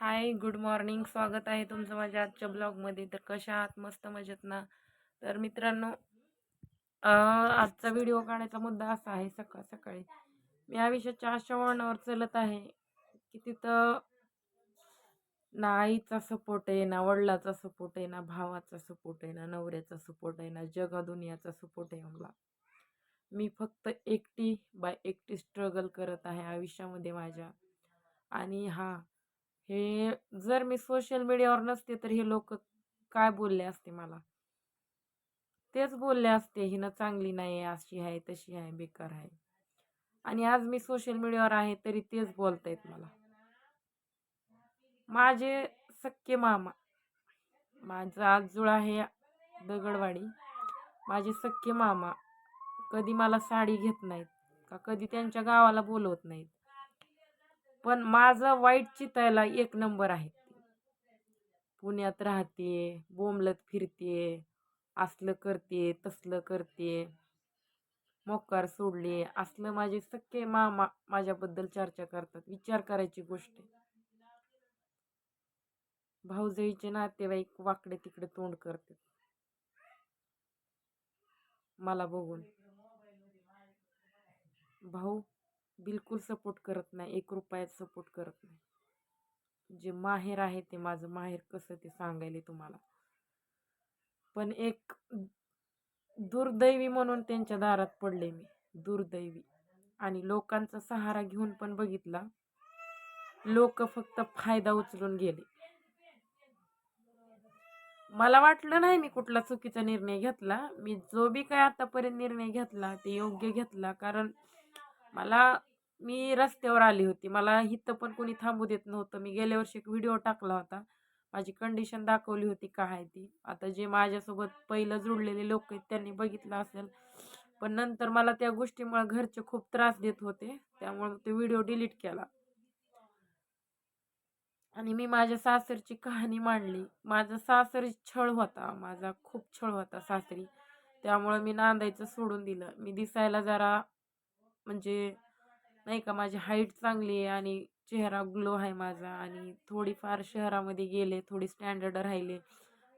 Hi good morning. स्वागत आहे तुमचं माझ्या आजच्या ब्लॉगमध्ये. तर कशा आहात? मस्त मजेत ना? तर मित्रांनो आजचा व्हिडिओ काढायचा मुद्दा असा आहे सकाळ सकाळी. मी आयुष्याच्या चारशे वळणावर चलत आहे की तिथं ना आईचा सपोर्ट आहे ना वडिलाचा सपोर्ट आहे ना भावाचा सपोर्ट आहे ना नवऱ्याचा सपोर्ट आहे ना जगा दुनियाचा सपोर्ट आहे मला मी फक्त एकटी बाय एकटी स्ट्रगल करत आहे आयुष्यामध्ये माझ्या. आणि हा हे जर मी सोशल मीडियावर नसते तर हे लोक काय बोलले असते मला? तेच बोलले असते हिनं चांगली नाही आहे अशी आहे तशी आहे बेकार आहे. आणि आज मी सोशल मीडियावर आहे तरी तेच बोलतायत मला. माझे सख्खे मामा माझा आजूळ आहे दगडवाडी. माझे सख्खे मामा कधी मला साडी घेत नाहीत का कधी त्यांच्या गावाला बोलवत नाहीत. पण माझं वाईट चितायला एक नंबर आहे पुण्यात राहते बोंबलत फिरते असलं करते तसलं करते मोकार सोडले असलं माझे सख्खे मामा माझ्याबद्दल चर्चा करतात विचार करायची गोष्ट आहे. नातेवाईक वाकडे तिकडे तोंड करते मला बघून. भाऊ बिलकुल सपोर्ट करत नाही एक रुपयात सपोर्ट करत नाही. जे माहेर आहे ते माझं माहेर कसं ते सांगायले तुम्हाला. पण एक दुर्दैवी म्हणून त्यांच्या दारात पडले मी दुर्दैवी. आणि लोकांचा सहारा घेऊन पण बघितला लोक फक्त फायदा उचलून गेले. मला वाटलं नाही मी कुठला चुकीचा निर्णय घेतला मी जो बी काय आतापर्यंत निर्णय घेतला ते योग्य घेतला कारण मला मी रस्त्यावर आली होती. मला इथं पण कोणी थांबू देत नव्हतं. मी गेल्या वर्षी एक व्हिडिओ टाकला होता. माझी कंडिशन दाखवली होती काय आहे ती. आता जे माझ्यासोबत पहिलं जुळलेले लोक आहेत त्यांनी बघितलं असेल. पण नंतर मला त्या गोष्टीमुळे घरचे खूप त्रास देत होते. त्यामुळे ते व्हिडिओ डिलीट केला. आणि मी माझ्या सासरची कहाणी मांडली. माझा सासर छळ होता. माझा खूप छळ होता सासरी. त्यामुळं मी नांदायचं सोडून दिलं. मी दिसायला जरा म्हणजे नाही का माझी हाईट चांगली आहे आणि चेहरा ग्लो आहे माझा आणि थोडीफार शहरामध्ये गेले थोडी स्टँडर्ड राहिले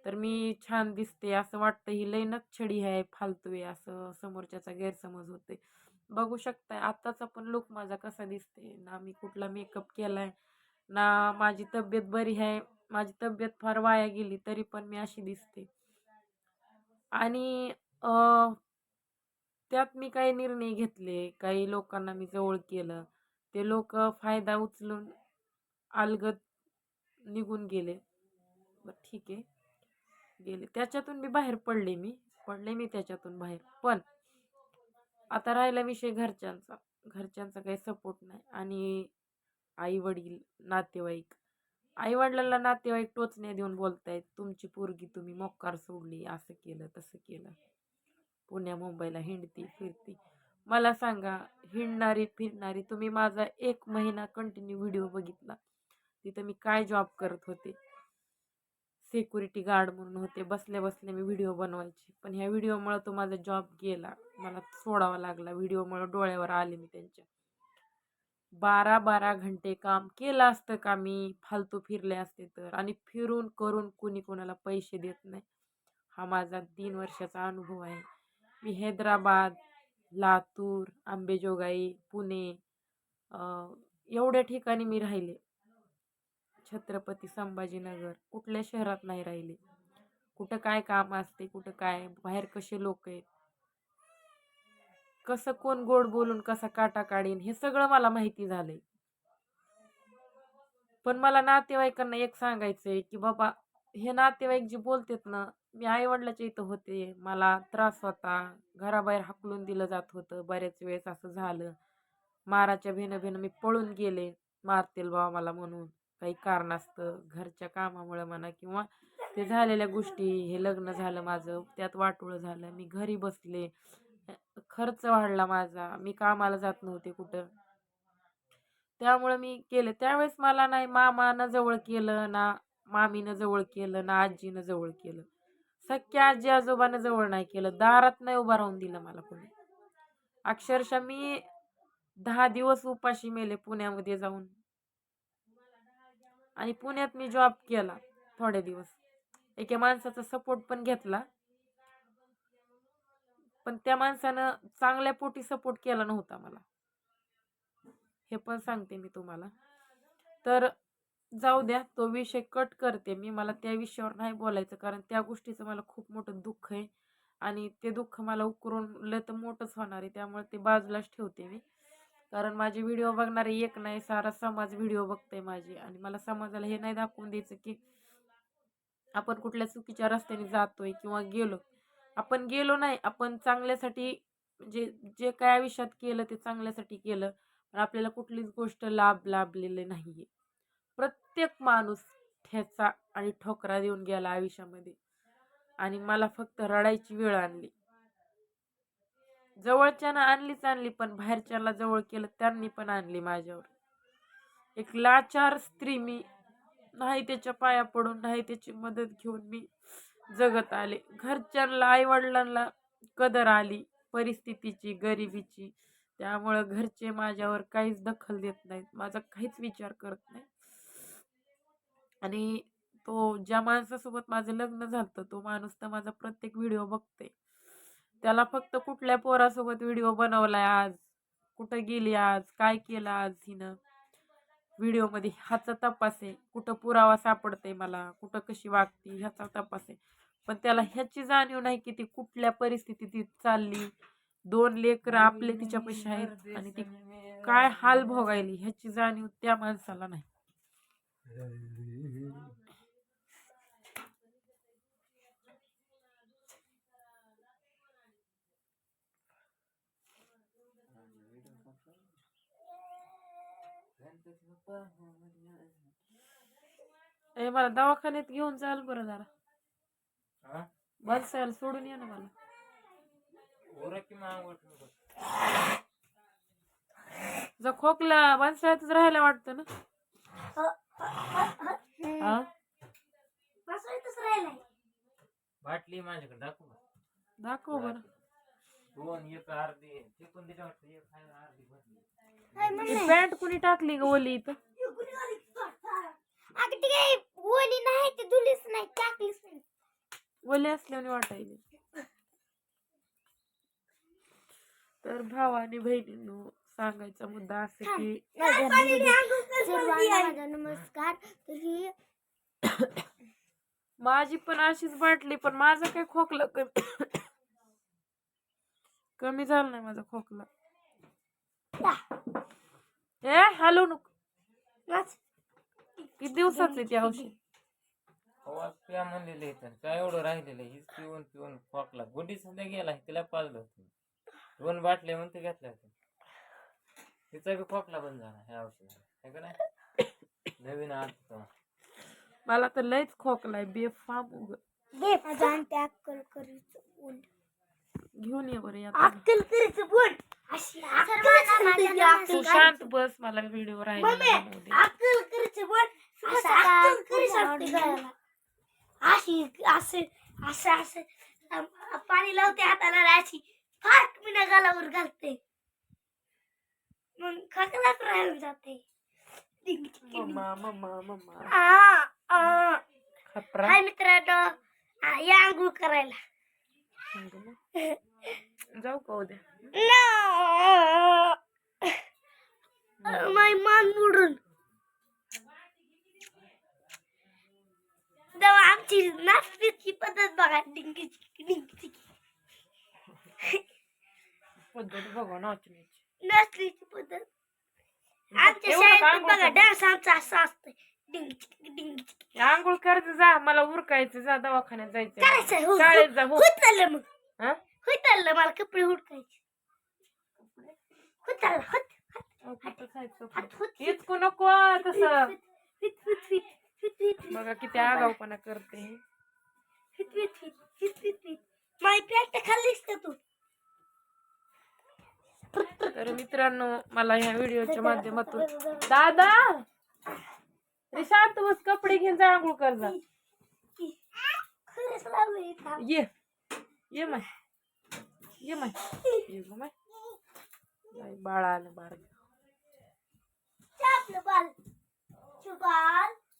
तर मी छान दिसते. असं वाटतं ही लई नक्षडी आहे फालतू आहे असं समोरच्याचा गैरसमज होते बघू शकताय आत्ताचा पण लुक माझा कसा दिसते ना मी कुठला मेकअप केला आहे ना माझी तब्येत बरी आहे. माझी तब्येत फार वाया गेली तरी पण मी अशी दिसते. आणि त्यात मी काही निर्णय घेतले काही लोकांना मी जवळ केलं. ते लोक फायदा उचलून अलगत निघून गेले. बरं ठीक आहे. गेले. त्याच्यातून मी बाहेर पडले मी. पडले मी त्याच्यातून बाहेर. पण आता राहिला विषय घरच्यांचा. घरच्यांचा काही सपोर्ट नाही. आणि आई वडील नातेवाईक. आई वडिलांना नातेवाईक टोचण्या देऊन बोलतायत तुमची पोरगी तुम्ही मोक्कार सोडली असं केलं तसं केलं. पुण्या मुंबईला हिंडती फिरती. मला सांगा हिंडणारी फिरणारी तुम्ही माझा एक महिना कंटिन्यू व्हिडिओ बघितला. तिथं मी काय जॉब करत होते? सिक्युरिटी गार्ड म्हणून होते. बसल्या बसल्या मी व्हिडिओ बनवायची. पण ह्या व्हिडिओमुळं तो माझा जॉब गेला. मला सोडावा लागला. व्हिडिओमुळं डोळ्यावर आले मी त्यांच्या. बारा बारा घंटे काम केलं असतं का मी? फालतू फिरले असते तर. आणि फिरून करून कोणी कोणाला पैसे देत नाही. हा माझा तीन वर्षाचा अनुभव आहे. मी हैदराबाद लातूर आंबेजोगाई पुणे एवढ्या ठिकाणी मी राहिले. छत्रपती संभाजीनगर कुठल्या शहरात नाही राहिले. कुठं काय काम असते कुठं काय बाहेर कसे लोक आहेत? कसं कोण गोड बोलून कसा काटा काढीन हे सगळं मला माहिती झालंय. पण मला नातेवाईकांना एक सांगायचंय की बाबा हे नातेवाईक जे बोलतात ना मी आईवडिलाच्या इथं होते. मला त्रास होता. घराबाहेर हाकलून दिलं जात होतं. बऱ्याच वेळेस असं झालं. माराच्या भिनं भिनं मी पळून गेले. मारतील बाबा मला म्हणून. काही कारणास्तव घरच्या कामामुळे म्हणा किंवा ते झालेल्या गोष्टी हे लग्न झालं माझं. त्यात वाटोळं झालं. मी घरी बसले. खर्च वाढला माझा. मी कामाला जात नव्हते कुठं. त्यामुळं मी केलं. त्यावेळेस मला नाही मामानं जवळ केलं ना मामीनं जवळ केलं ना आजीनं जवळ केलं. सख्या आजी आजोबानं जवळ नाही केलं. दारात नाही उभा राहून दिलं मला कोणी. अक्षरशः मी दहा दिवस उपाशी मेले पुण्यामध्ये जाऊन. आणि पुण्यात मी जॉब केला थोडे दिवस. एका माणसाचा सपोर्ट पण घेतला. पण त्या माणसानं चांगल्या पोटी सपोर्ट केला नव्हता मला. हे पण सांगते मी तुम्हाला. तर जाऊ द्या तो विषय कट करते मी. मला त्या विषयावर नाही बोलायचं कारण त्या गोष्टीचं मला खूप मोठं दुःख आहे. आणि ते दुःख मला उकरून तर मोठंच होणार आहे त्यामुळे ते बाजूलाच ठेवते मी. कारण माझे व्हिडिओ बघणारे एक नाही सारा समाज व्हिडिओ बघते माझे. आणि मला समाजाला हे नाही दाखवून द्यायचं की आपण कुठल्या चुकीच्या रस्त्याने जातोय किंवा गेलो. आपण गेलो नाही आपण चांगल्यासाठी म्हणजे जे काय आयुष्यात केलं ते चांगल्यासाठी केलं. पण आपल्याला कुठलीच गोष्ट लाभ लाभलेली नाही आहे प्रत्येक माणूस ठेचा आणि ठोकरा देऊन गेला आयुष्यामध्ये. आणि मला फक्त रडायची वेळ आणली. जवळच्यानं आणलीच आणली पण बाहेरच्याला जवळ केलं त्यांनी पण आणली माझ्यावर. एक लाचार स्त्री मी. नाही त्याच्या पाया पडून नाही त्याची मदत घेऊन मी जगत आले. घरच्यांना आईवडिलांना कदर आली. परिस्थितीची गरिबीची. त्यामुळं घरचे माझ्यावर काहीच दखल देत नाहीत. माझा काहीच विचार करत नाही आणि तो ज्या माणसासोबत माझं लग्न झालं तो माणूस तर माझा प्रत्येक व्हिडिओ बघते त्याला फक्त कुठल्या पोरासोबत व्हिडिओ बनवलाय आज? कुठं गेली आज? काय केलं आज हिनं? व्हिडिओमध्ये ह्याचा तपास आहे. कुठं पुरावा सापडते मला? कुठं कशी वागते? ह्याचा तपास आहे. पण त्याला ह्याची जाणीव नाही की ती कुठल्या परिस्थितीत चालली. दोन लेकरं आपले तिच्यापाशी आहेत आणि ती काय हाल भोगायली ह्याची जाणीव त्या माणसाला नाही. ए मला दवाखान्यात घेऊन चाल बरं जरा हा? बसायला सोडून ये ना मला. जर खोकला बसायतच राहायला वाटतं ना हा? बसवायचंच राहिलंय बाटली माझ्याकडे दाखव बरं. दाखव बरं. दोन एक अर्धी. वाटतं एक आहे, अर्धी भरली. ही पॅन्ट कुणी टाकली ग ओली इथं? अगं ती काही ओली नाही ती धुलीच नाही टाकलीच नाही. ओली असल्याने वाटायली. तर भावाने बहिणींनो सांगायचा मुद्दा असं की माझा नमस्कार. तर ही माझी पण अशीच बाटली पण माझा काय खोकला कमी कमी झाला नाही माझा खोकला. ए हॅलो नको. किती दिवसाच आहे ती औषध? प्या म्हणलेले तर काय एवढं राहिलेलं? हीच पिऊन पिऊन खोकला. गुडी सध्या गेला तिला पाजलं होतं. दोन बाटल्या म्हणते घेतल्या होत्या. तिचा बी खोकला बंद झाला ह्या औषधाला है का नाही? नवीन आत मला तर लयच खोकलाय बेफाम उग. अक्कल करीच घेऊन ये बरं या अक्कल करीच बोल. अशी तू शांत बस मला व्हिडिओ राहिला दे. अक्कल करीच बोल. असं अक्कल करीच असते अशी असं असं असं. अम, पाणी लावते हाताला आणि अशी फाट मिना गालावर घालते. मग खकलाच राहून जाते. मम्मा मम्मा मम्मा आ, आ. खपरा हाय मित्रांनो आ, या आंघोळ करायला जाऊ का उद्या. माय मान मोडून तेव्हा आमची नाचण्याची पद्धत बघा डिंगी चिकी पद्धत बघा नाचण्याची नाचण्याची पद्धत आमच्या एवढं शाळेत पण बघा बोलतो? डान्स आमचा असा असतोय डिंगी चिकी डिंगी चिकी आंघोळ करायचं जा मला उरकायचं जा दवाखान्यात जायचं करायचं हो शाळेत जा हो होत चाललं मग हा? होत चाललं मला कपडे हुडकायचे होत चाललं होत अहो, कुठं जायचं? हात होत इतकं नको तसं fit fit fit fit fit fit बघा किती आगाऊपणा करते fit fit fit fit fit fit my pant खाल्लीस का तू तर मित्रांनो मला ह्या व्हिडिओच्या माध्यमातून दादा! रे शांत बस कपडे घेऊन जा आंघोळ कर जा. ये. ये माय. ये माय. ये गं माय. बाई, बाळा आलं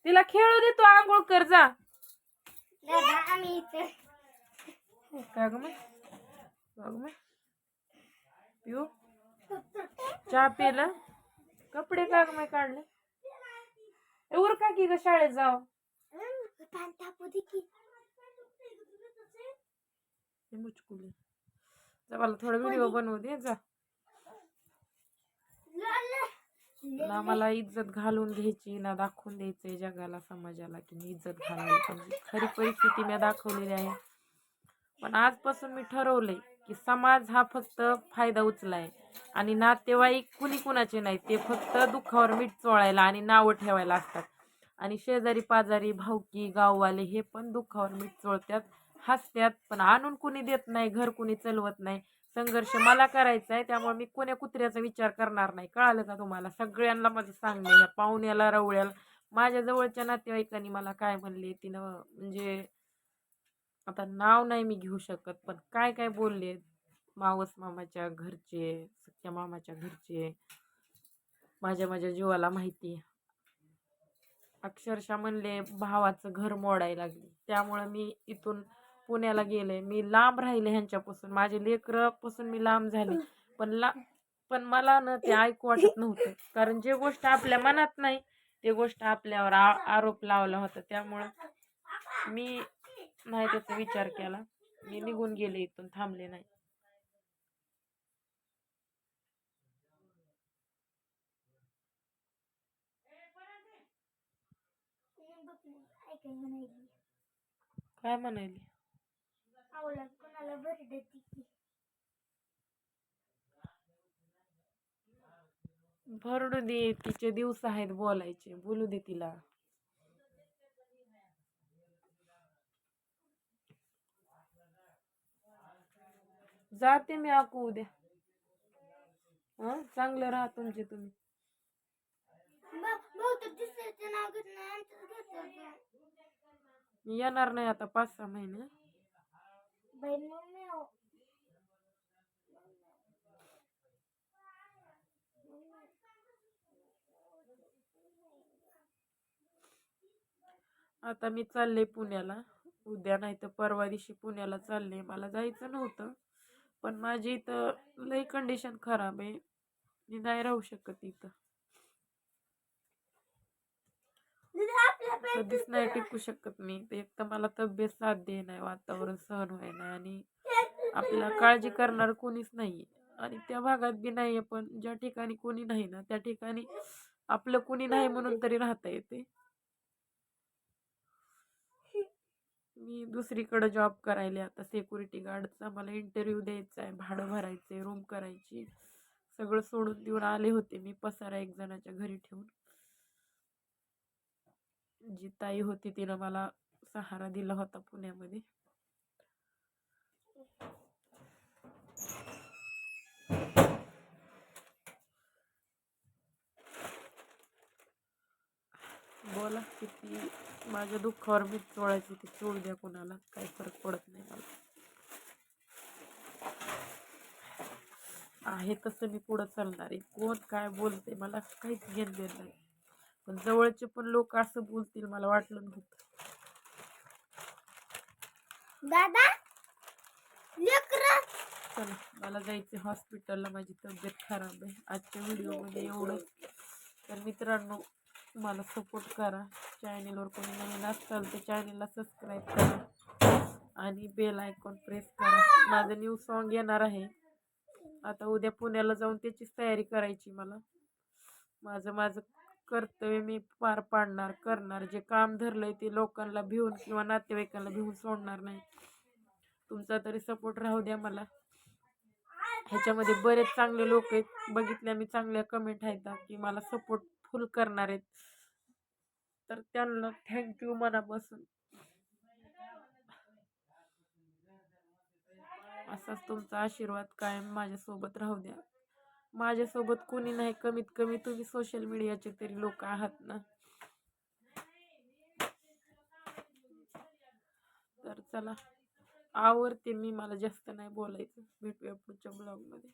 तिला खेळू दे तू आंघोळ कर जा. काय ग मग पिऊ? चहा पिला. कपडे का ग काढले. ए, उर का की ग शाळेत जाव? मुचकुले. जा मला थोडा व्हिडिओ बनवू दे जा. ना मला इज्जत घालून घ्यायची ना दाखवून द्यायचंय जगाला समाजाला की मी इज्जत पाहिजे खरी परिस्थिती मी दाखवलेली आहे. पण आजपासून मी ठरवलंय की समाज हा फक्त फायदा उचलाय. आणि नातेवाईक कुणी कुणाचे नाही ते फक्त दुःखावर मीठ चोळायला आणि नावं ठेवायला असतात. आणि शेजारी पाजारी भावकी गाववाले हे पण दुःखावर मीठ चोळतात हसतात पण आणून कुणी देत नाही घर कुणी चलवत नाही. संघर्ष मला करायचा आहे त्यामुळे मी कोण्या कुत्र्याचा विचार करणार नाही. कळालं का तुम्हाला? सगळ्यांना माझं सांगणे या पाहुण्याला रवळ्याला. माझ्या जवळच्या नातेवाईकांनी मला काय म्हणले? तिनं म्हणजे आता नाव नाही मी घेऊ शकत पण काय काय बोलले मावस मामाच्या घरचे सख्या मामाच्या घरचे माझ्या माझ्या जीवाला माहिती. अक्षरशः म्हणले भावाचं घर मोडायला लागले. त्यामुळं मी इथून पुण्याला गेले. मी लांब राहिले ह्यांच्यापासून. माझे लेकरापासून मी लांब झाले. पण ला पण मला ना ते ऐकू वाटत नव्हतं. कारण जे गोष्ट आपल्या मनात नाही ते गोष्ट आपल्यावर आ- आरोप लावला होता. त्यामुळं मी नाही त्याचा विचार केला. मी निघून गेले इथून थांबले नाही. काय की? भरडू दे तिचे दिवस आहेत बोलायचे. बोलू दे तिला. जाते मी आकू उद्या. हं चांगलं राहा तुमचे तुम्ही. मी येणार नाही आता पाच सहा महिने. हो. आता मी चालले पुण्याला. उद्या नाही तर परवा दिवशी पुण्याला चालले. मला जायचं नव्हतं. पण माझी इथं लई कंडिशन खराब आहे. मी नाही राहू शकत इथं. पेटीत कधीच नाही टिकू शकत मी. ते एक तर मला तब्येत साथ दे नाही वातावरण सहन व्हाय नाही आणि आपल्याला काळजी करणार कोणीच नाही आणि त्या भागात बी नाही पण ज्या ठिकाणी कोणी नाही ना त्या ठिकाणी आपलं कोणी नाही म्हणून तरी राहता येते. मी दुसरीकडं जॉब करायला. आता सिक्युरिटी गार्डचा मला इंटरव्ह्यू द्यायचा आहे भाडं भरायचं आहे रूम करायची. सगळं सोडून देऊन आले होते मी पसारा एक जणाच्या घरी ठेवून. जी ताई होती तिनं मला सहारा दिला होता पुण्यामध्ये. बोला किती माझ्या दुःखावर मी चोळायची ती चोळ द्या कोणाला. काही फरक पडत नाही मला. आहे तसं मी पुढं चालणार आहे. कोण काय बोलते मला काहीच घेण देत नाही. पण जवळचे पण लोक असं बोलतील मला वाटलं नव्हतं. दादा चला मला जायचं हॉस्पिटलला माझी तब्येत खराब आहे. आजच्या व्हिडिओमध्ये एवढं तर मित्रांनो मला सपोर्ट करा. चॅनेलवर कोणी नवीन असाल तर चॅनेलला सबस्क्राईब करा. आणि बेल आयकॉन प्रेस करा. माझं न्यू सॉन्ग येणार आहे. आता उद्या पुण्याला जाऊन त्याचीच तयारी करायची मला. माझं माझं कर्तव्य मी पार पाडणार करणार. जे काम धरलं आहे ते लोकांना भिवून किंवा नातेवाईकांना भिवून सोडणार नाही. तुमचा तरी सपोर्ट राहू द्या मला. ह्याच्यामध्ये बरेच चांगले लोक आहेत. बघितल्या मी चांगल्या कमेंट आहेत की मला सपोर्ट फुल करणार आहेत. तर त्यांना थँक्यू मनापासून. असाच तुमचा आशीर्वाद कायम माझ्यासोबत राहू द्या. माझ्यासोबत कोणी नाही कमीत कमी तुम्ही सोशल मीडियाचे तरी लोक आहात ना. तर चला आवडते मी मला जास्त नाही बोलायचं. भेटूया पुढच्या ब्लॉगमध्ये